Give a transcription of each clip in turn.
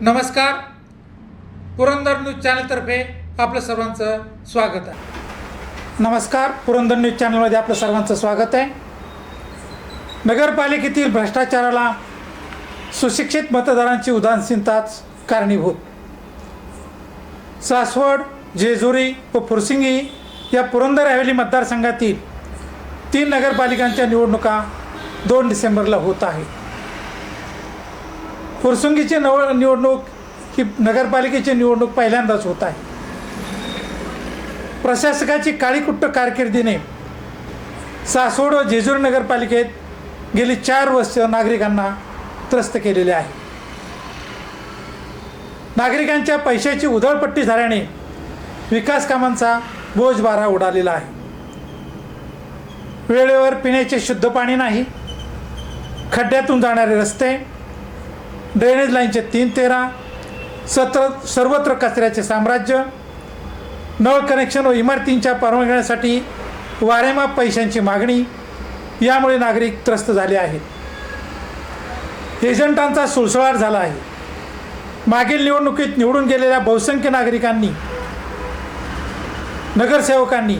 नमस्कार. पुरंदर न्यूज चॅनलतर्फे आपलं सर्वांचं स्वागत आहे. नमस्कार. पुरंदर न्यूज चॅनलमध्ये आपलं सर्वांचं स्वागत आहे. नगरपालिकेतील भ्रष्टाचाराला सुशिक्षित मतदारांची उदासीनताच कारणीभूत. सासवड जेजुरी व फुरसिंगी या पुरंदर हवेली मतदारसंघातील तीन नगरपालिकांच्या निवडणुका दोन डिसेंबरला होत आहे फुरसुंगीची नव निवडणूक ही नगरपालिकेची निवडणूक पहिल्यांदाच होत आहे. प्रशासकाची काळीकुट्ट कारकिर्दीने सासवड व जेजुरी नगरपालिकेत गेली चार वर्ष नागरिकांना त्रस्त केलेले आहे. नागरिकांच्या पैशाची उधळपट्टी झाल्याने विकास कामांचा बोजबारा उडालेला आहे. वेळेवर पिण्याचे शुद्ध पाणी नाही खड्ड्यातून जाणारे रस्ते ड्रेनेज लाईनचे तीन तेरा सत्र सर्वत्र कचऱ्याचे साम्राज्य नळ कनेक्शन व इमारतींच्या परवानग्यासाठी वारेमाप पैशांची मागणी यामुळे नागरिक त्रस्त झाले आहेत. एजंटांचा सुळसुळाट झाला आहे. मागील निवडणुकीत निवडून गेलेल्या बहुसंख्य नागरिकांनी नगरसेवकांनी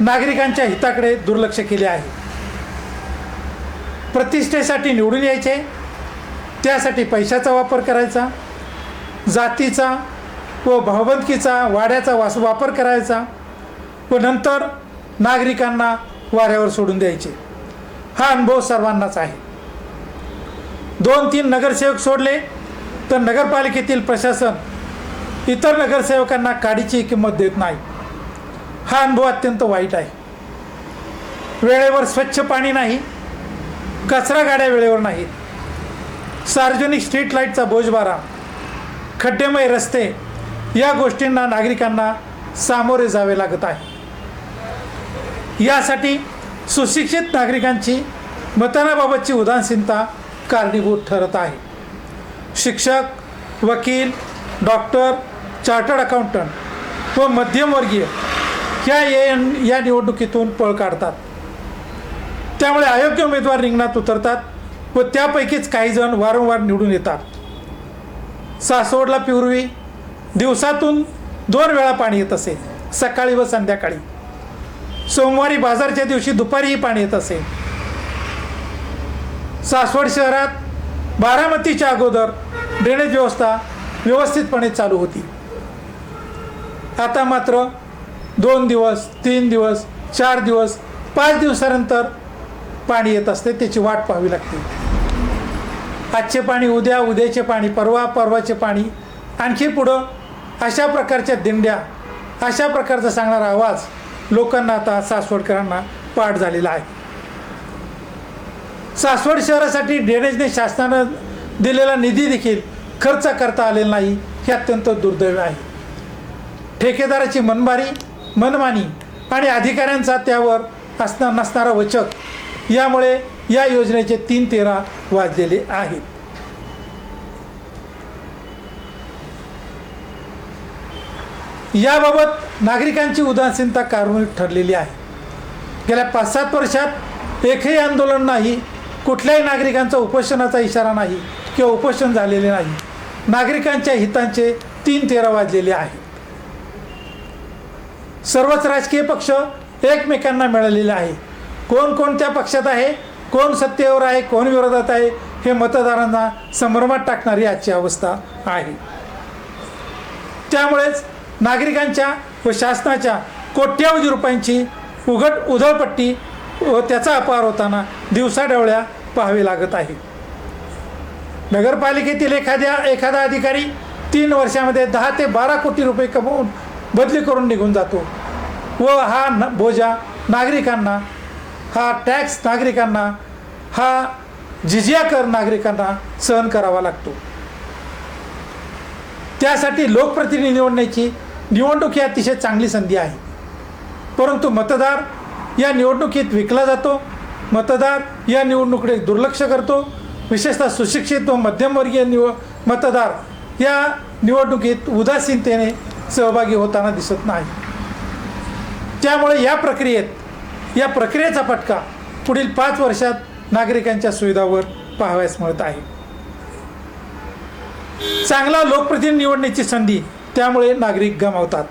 नागरिकांच्या हिताकडे दुर्लक्ष केले आहे. प्रतिष्ठेसाठी निवडून यायचे त्यासाठी पैशाचा वापर करायचा जातीचा व भावबंदकीचा वाड्याचा वास वापर करायचा व नंतर नागरिकांना वाऱ्यावर सोडून द्यायचे. हा अनुभव सर्वांनाच आहे. दोन तीन नगरसेवक सोडले तर नगरपालिकेतील प्रशासन इतर नगरसेवकांना काडीची किंमत देत नाही. हा अनुभव अत्यंत वाईट आहे. वेळेवर स्वच्छ पाणी नाही कचरा गाड्या वेळेवर नाहीत. सार्वजनिक स्ट्रीट लाईटचा बोजबारा खड्डेमय रस्ते या गोष्टींना नागरिकांना सामोरे जावे लागत आहे. यासाठी सुशिक्षित नागरिकांची मतदानाबाबतची उदासीनता कारणीभूत ठरत आहे. शिक्षक वकील डॉक्टर चार्टर्ड अकाउंटंट व मध्यमवर्गीय ह्या या या निवडणुकीतून पळ काढतात. त्यामुळे अयोग्य उमेदवार रिंगणात उतरतात. व त्यापैकीच काही जण वारंवार निवडून येतात. सासवडला पूर्वी दिवसातून दोन वेळा पाणी येत असे सकाळी व संध्याकाळी. सोमवारी बाजारच्या दिवशी दुपारीही पाणी येत असे. सासवड शहरात बारामतीच्या अगोदर ड्रेनेज व्यवस्था व्यवस्थितपणे चालू होती. आता मात्र दोन दिवस तीन दिवस चार दिवस पाच दिवसानंतर पाणी येत असते त्याची वाट पाहावी लागते. आजचे पाणी उद्या उद्याचे पाणी परवा परवाचे पाणी आणखी पुढं अशा प्रकारच्या दिंड्या अशा प्रकारचा सांगणारा आवाज लोकांना आता सासवडकरांना पाठ झालेला आहे. सासवड शहरासाठी ड्रेनेजने शासनानं दिलेला निधी देखील खर्च करता आलेला नाही हे अत्यंत दुर्दैव आहे. ठेकेदाराची मनमारी मनमानी आणि अधिकाऱ्यांचा त्यावर असणार नसणारा वचक यामुळे या योजनेचे तीन तेरा वाजलेले आहेत. याबाबत नागरिकांची उदासीनता कारणीभूत ठरलेली आहे. गेल्या पाच सात वर्षात एकही आंदोलन नाही कुठल्याही नागरिकांचा उपोषणाचा इशारा नाही किंवा उपोषण झालेले नाही. नागरिकांच्या हितांचे तीन तेरा वाजलेले आहेत. सर्वच राजकीय पक्ष एकमेकांना मिळालेले आहे कोण कोणत्या पक्षात आहे कोण सत्तेवर आहे कोण विरोधात आहे हे मतदारांना संभ्रमात टाकणारी आजची अवस्था आहे. त्यामुळेच नागरिकांच्या व शासनाच्या कोट्यावधी रुपयांची उघड उधळपट्टी व त्याचा अपार होताना दिवसाढवळ्या पाहावी लागत आहे. नगरपालिकेतील एखाद्या एखादा अधिकारी तीन वर्षामध्ये दहा ते बारा कोटी रुपये कमवून बदली करून निघून जातो व हा न बोजा नागरिकांना हा टॅक्स नागरिकांना हा जिजिया कर नागरिकांना सहन करावा लागतो. त्यासाठी लोकप्रतिनिधी निवडण्याची निवडणूक ही अतिशय चांगली संधी आहे. परंतु मतदार या निवडणुकीत विकला जातो मतदार या निवडणुकीकडे दुर्लक्ष करतो विशेषतः सुशिक्षित व मध्यमवर्गीय निव मतदार या निवडणुकीत उदासीनतेने सहभागी होताना दिसत नाही. त्यामुळे या प्रक्रियेत या प्रक्रियेचा फटका पुढील पाच वर्षात नागरिकांच्या सुविधावर पाहावयास मिळत आहे. चांगला लोकप्रतिनिधी निवडण्याची संधी त्यामुळे नागरिक गमावतात.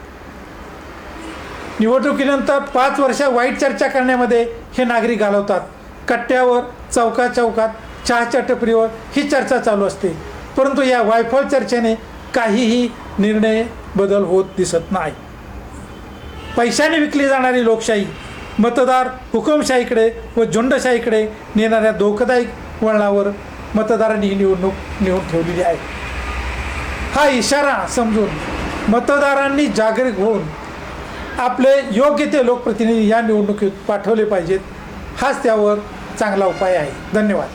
निवडणुकीनंतर पाच वर्ष वाईट चर्चा करण्यामध्ये हे नागरिक घालवतात. कट्ट्यावर चौका चौकात चहाच्या टपरीवर ही चर्चा चालू असते. परंतु या वायफळ चर्चेने काहीही निर्णय बदल होत दिसत नाही. पैशाने विकली जाणारी लोकशाही मतदार हुकुमशाहीकडे व झुंडशाहीकडे नेणाऱ्या धोकादायक वळणावर मतदारांनी ही निवडणूक नेऊन ठेवलेली आहे. हा इशारा समजून मतदारांनी जागरूक होऊन आपले योग्य ते लोकप्रतिनिधी या निवडणुकीत पाठवले पाहिजेत. हाच त्यावर चांगला उपाय आहे. धन्यवाद.